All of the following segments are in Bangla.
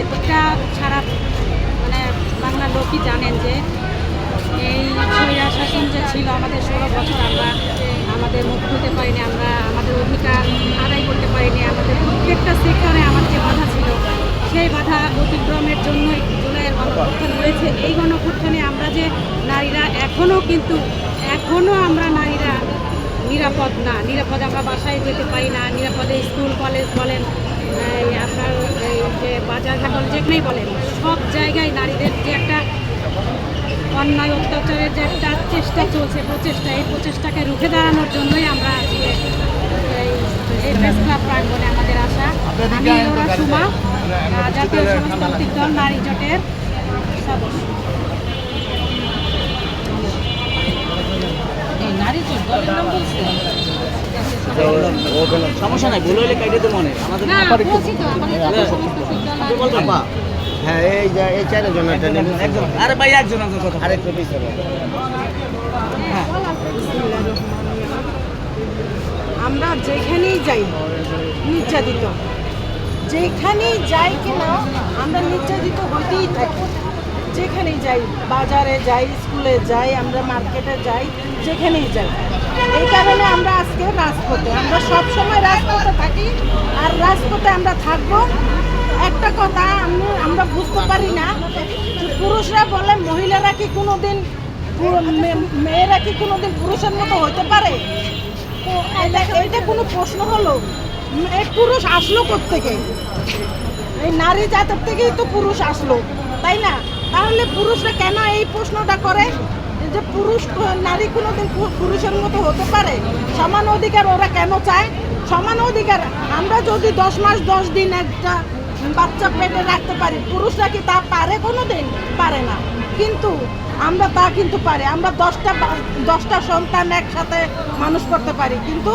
এটা সারা মানে বাংলা লোকই জানেন যে এই স্বৈরা শাসন যে ছিল আমাদের ষোলো বছর আমরা আমাদের মুখ খুলতে পারিনি, আমরা আমাদের অধিকার আদায় করতে পারিনি, আমাদের প্রত্যেকটা সেক্টরে আমার যে বাধা ছিল, সেই বাধা অতিক্রমের জন্যই জুলাইয়ের গণপ্রত্থান হয়েছে। এই গণপ্রত্থানে আমরা যে নারীরা এখনও কিন্তু এখনও আমরা নারীরা নিরাপদ না। নিরাপদ আমরা বাসায় যেতে পারি না, নিরাপদে স্কুল, কলেজ বলেন আপনার এই যে বাজার ঘাট যেখানেই বলেন, সব জায়গায় নারীদের যে একটা অন্যায় অত্যাচারের যে একটা চেষ্টা চলছে, প্রচেষ্টা, এই প্রচেষ্টাকে রুখে দাঁড়ানোর জন্যই আমরা আজকে এই- প্রেস ক্লাব প্রাঙ্গণে আমাদের আসা। আমি ওরা সুমা জাতীয় সমাজতান্ত্রিক দল নারী জোটের সদস্য। সমস্যা নাই কাইটে মনে আমাদের হ্যাঁ এই যে এই একজন আরে ভাই একজন একজন কথা আরেকটু পিছনে হ্যাঁ, আমরা যেখানেই যাই নির্যাতিত। যেখানেই যাই কিনা আমরা নির্যাতিত হতেই থাকি। যেখানেই যাই বাজারে যাই স্কুলে যাই আমরা মার্কেটে যাই যেখানেই যাই। এই কারণে আমরা আজকে রাজপথে, আমরা সব সময় রাজপথে থাকি আর রাজপথে আমরা থাকব। একটা কথা আমি, আমরা বুঝতে পারি না পুরুষরা বলে মহিলারা কি কোনোদিন মেয়েরা কি কোনোদিন পুরুষের মতো হতে পারে? তো এটা এইটা কোনো প্রশ্ন হলো? পুরুষ আসলো থেকে এই নারী জাতের থেকেই তো পুরুষ আসলো, তাই না? তাহলে পুরুষরা কেন এই প্রশ্নটা করে? যে পুরুষ নারী কোনোদিন পুরুষের মতো হতে পারে? সমান অধিকার ওরা কেন চায়? সমান অধিকার, আমরা যদি দশ মাস, দশ দিন একটা বাচ্চা পেটে রাখতে পারি, পুরুষরা কি তা পারে কোনো দিন পারে না। কিন্তু আমরা তা কিন্তু পারি। আমরা দশটা দশটা সন্তান একসাথে মানুষ করতে পারি। কিন্তু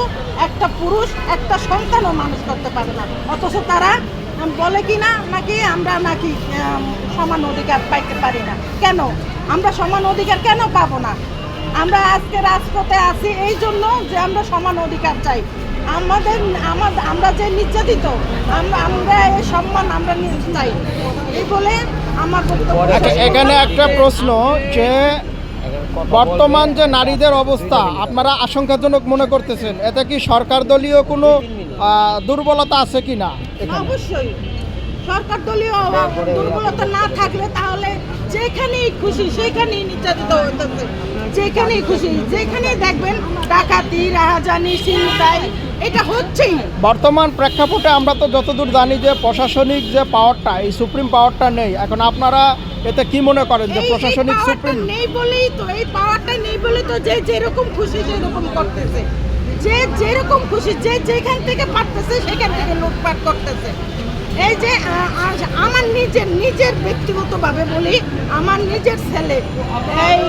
একটা পুরুষ একটা সন্তানও মানুষ করতে পারে না। অথচ তারা বলে কি না, নাকি আমরা নাকি সমান অধিকার পাইতে পারি না। কেন? আমরা সমান অধিকার কেন পাবো না? আমরা আজকে রাজপথে আছি এই জন্য যে আমরা সমান অধিকার চাই। আমাদের আমাদের আমরা যে নির্যাতিত আমরা আমরা এই সম্মান আমরা চাই। এই বলে আমার আচ্ছা, এখানে একটা প্রশ্ন যে বর্তমান যে নারীদের অবস্থা আপনারা আশঙ্কাজনক মনে করতেছেন এতে কি সরকার দলীয় কোনো দুর্বলতা আছে কি না অবশ্যই। সরকার দলীয় দুর্বলতা না থাকলে তাহলে যেখানেই খুশি সেখানেই নির্যাতিত হতেছে। যেখানেই খুশি যেখানেই দেখবেন ডাকাতি রাহাজানি চিন্তাই এটা হচ্ছেই। বর্তমান প্রেক্ষাপটে আমরা তো যতদূর জানি যে প্রশাসনিক যে পাওয়ারটা এই সুপ্রিম পাওয়ারটা নেই। এখন আপনারা এতে কি মনে করেন যে প্রশাসনিক সুপ্রিম নেই বলেই তো এই পাওয়ারটা নেই বলে তো যে যেরকম খুশি সেরকম করতেছে। যে যেরকম খুশি যে যেখান থেকে পারতেছে সেখান থেকে লুটপাট করতেছে। এই যে আমার নিজের নিজের ব্যক্তিগতভাবে বলি, আমার নিজের ছেলে, এই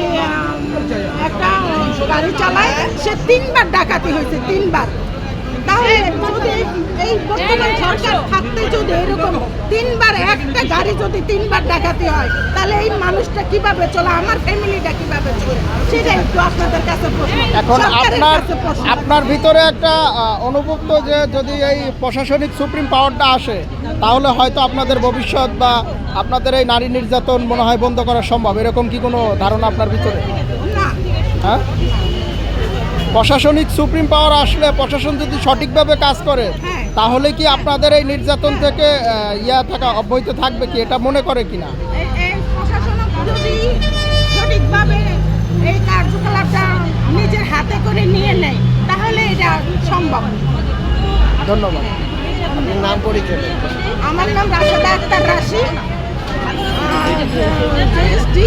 একটা গাড়ি চালায়, সে তিনবার ডাকাতি হয়েছে, তিনবার। তাহলে যদি এই বর্তমান সরকার থাকতে যদি এরকম তিনবার একটা গাড়ি যদি তিনবার ডাকাতি হয়, তাহলে এই মানুষটা কীভাবে চলে, আমার ফ্যামিলিটা কীভাবে চলে? সেটা একটু আপনাদের কাছে প্রশ্ন। এখন আপনার আপনার ভিতরে একটা অনুভূত যে যদি এই প্রশাসনিক সুপ্রিম পাওয়ারটা আসে তাহলে হয়তো আপনাদের ভবিষ্যৎ বা আপনাদের এই নারী নির্যাতন মনে হয় বন্ধ করা সম্ভব। এরকম কি কোনো ধারণা আপনার ভিতরে? হ্যাঁ? প্রশাসনিক সুপ্রিম পাওয়ার আসলে প্রশাসন যদি সঠিকভাবে কাজ করে হ্যাঁ। তাহলে কি আপনাদের এই নির্যাতন থেকে ইয়া থাকা অব্যাহত থাকবে কি? এটা মনে করে কিনা? এই- কার্যকলাপটা নিজের হাতে করে নিয়ে নেয় তাহলে এটা সম্ভব ধন্যবাদ। নাম পরিচয় আমার নাম রাশেদা আক্তার রাশি। জিএসটি